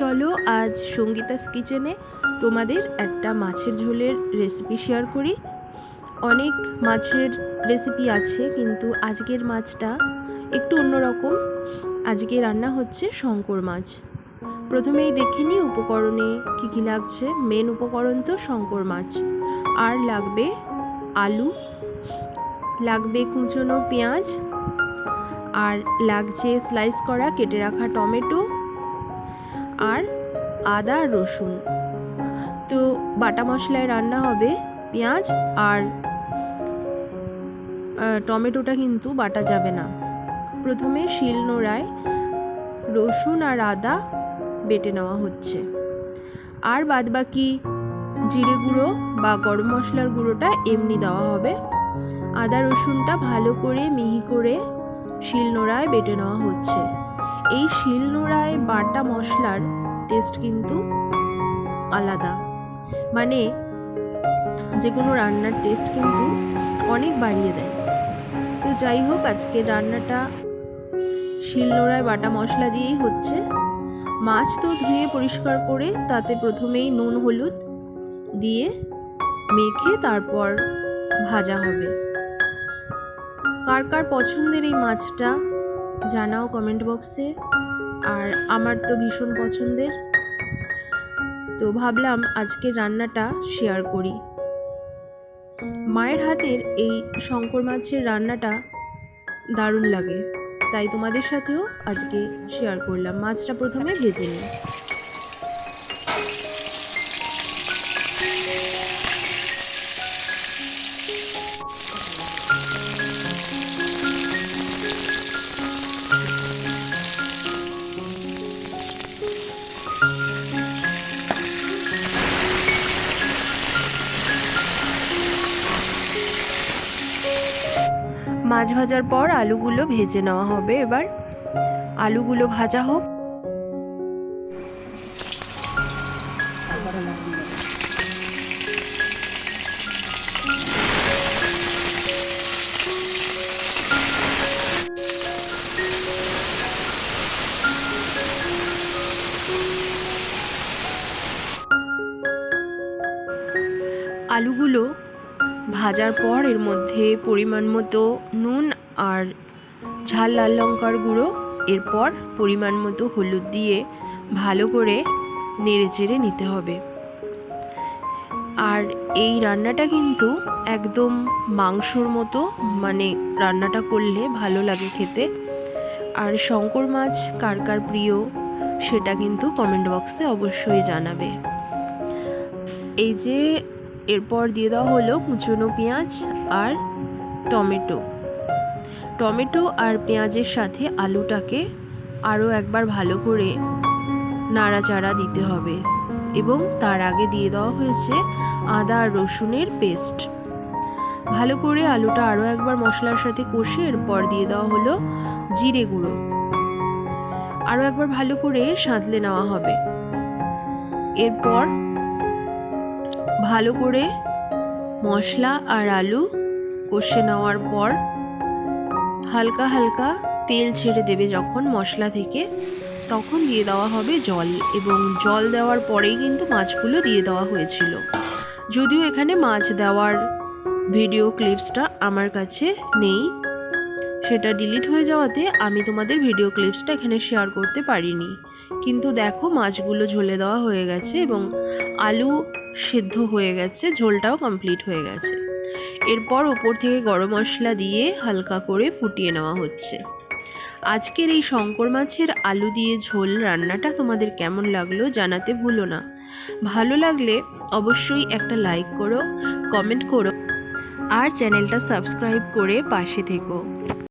চলো আজ সঙ্গীতাস কিচেনে তোমাদের একটা মাছের ঝোলের রেসিপি শেয়ার করি। অনেক মাছের রেসিপি আছে, কিন্তু আজকের মাছটা একটু অন্যরকম। আজকে রান্না হচ্ছে শঙ্কর মাছ। প্রথমেই দেখে নিই উপকরণে কী কী লাগছে। মেন উপকরণ তো শঙ্কর মাছ। আর লাগবে আলু, লাগবে কুচনো পেঁয়াজ, আর লাগছে স্লাইস করা, কেটে রাখা টমেটো আর আদা রসুন। তো বাটা মশলায় রান্না হবে পেঁয়াজ আর টমেটোটা কিন্তু বাটা যাবে না। প্রথমে শিল নোড়ায় রসুন আর আদা বেটে নেওয়া হচ্ছে। আর বাদবাকি জিরে গুঁড়ো বা গরম মশলার গুঁড়োটা এমনি দেওয়া হবে। আদা রসুনটা ভালো করে মিহি করে শিল নোড়ায় বেটে নেওয়া হচ্ছে। এই শিলনোড়ায় বাটা মশলার টেস্ট কিন্তু আলাদা। মানে যে কোনো রান্নার টেস্ট কিন্তু অনেক বাড়িয়ে দেয়। তো যাই হোক, আজকে রান্নাটা শিলনোড়ায় বাটা মশলা দিয়েই হচ্ছে। মাছ তো ধুয়ে পরিষ্কার করে তাতে প্রথমেই নুন, হলুদ দিয়ে মেখে তারপর ভাজা হবে। কার কার পছন্দের এই মাছটা জানাও কমেন্ট বক্সে আর আমার তো ভীষণ পছন্দের। তো ভাবলাম আজকের রান্নাটা শেয়ার করি। মায়ের হাতের এই শঙ্কর মাছের রান্নাটা দারুণ লাগে। তাই তোমাদের সাথেও আজকে শেয়ার করলাম। মাছটা প্রথমে ভেজে নিই। মাছ ভাজার পর আলুগুলো ভেজে নেওয়া হবে এবার। আলুগুলো ভাজা হোক। ভাজার পর এর মধ্যে পরিমাণ মতো নুন আর ঝাল লাল লঙ্কার গুঁড়ো, এরপর পরিমাণ মতো হলুদ দিয়ে ভালো করে নেড়ে চেড়ে নিতে হবে। আর এই রান্নাটা কিন্তু একদম মাংসর মতো মানে রান্নাটা করলে ভালো লাগে খেতে। আর শঙ্কর মাছ কার কার প্রিয়, সেটা কিন্তু কমেন্ট বক্সে অবশ্যই জানাবে। এই যে এরপর দিয়ে দেওয়া হলো কুচনো পেঁয়াজ আর টমেটো। টমেটো আর পেঁয়াজের সাথে আলুটাকে আরও একবার ভালো করে নাড়াচাড়া দিতে হবে এবং তার আগে দিয়ে দেওয়া হয়েছে আদা আর রসুনের পেস্ট। ভালো করে আলুটা আরও একবার মশলার সাথে কষে এরপর দিয়ে দেওয়া হলো জিরে গুঁড়ো। আরও একবার ভালো করে সাঁতলে নেওয়া হবে। এরপর ভালো করে মশলা আর আলু কষে নেওয়ার পর হালকা হালকা তেল ছেড়ে দেবে যখন মশলা থেকে, তখন দিয়ে দেওয়া হবে জল এবং জল দেওয়ার পরেই কিন্তু মাছগুলো দিয়ে দেওয়া হয়েছিল। যদিও এখানে মাছ দেওয়ার ভিডিও ক্লিপসটা আমার কাছে নেই, সেটা ডিলিট হয়ে যাওয়াতে আমি তোমাদের ভিডিও ক্লিপসটা এখানে শেয়ার করতে পারিনি। কিন্তু দেখো মাছগুলো ঝোলে দেওয়া হয়ে গেছে এবং আলু সেদ্ধ হয়ে গেছে, ঝোলটাও কমপ্লিট হয়ে গেছে। এরপর ওপর থেকে গরম মশলা দিয়ে হালকা করে ফুটিয়ে নেওয়া হচ্ছে। আজকের এই শঙ্কর মাছের আলু দিয়ে ঝোল রান্নাটা তোমাদের কেমন লাগল জানাতে ভুলো না। ভালো লাগলে অবশ্যই একটা লাইক করো কমেন্ট করো, আর চ্যানেলটা সাবস্ক্রাইব করে পাশে থেকো।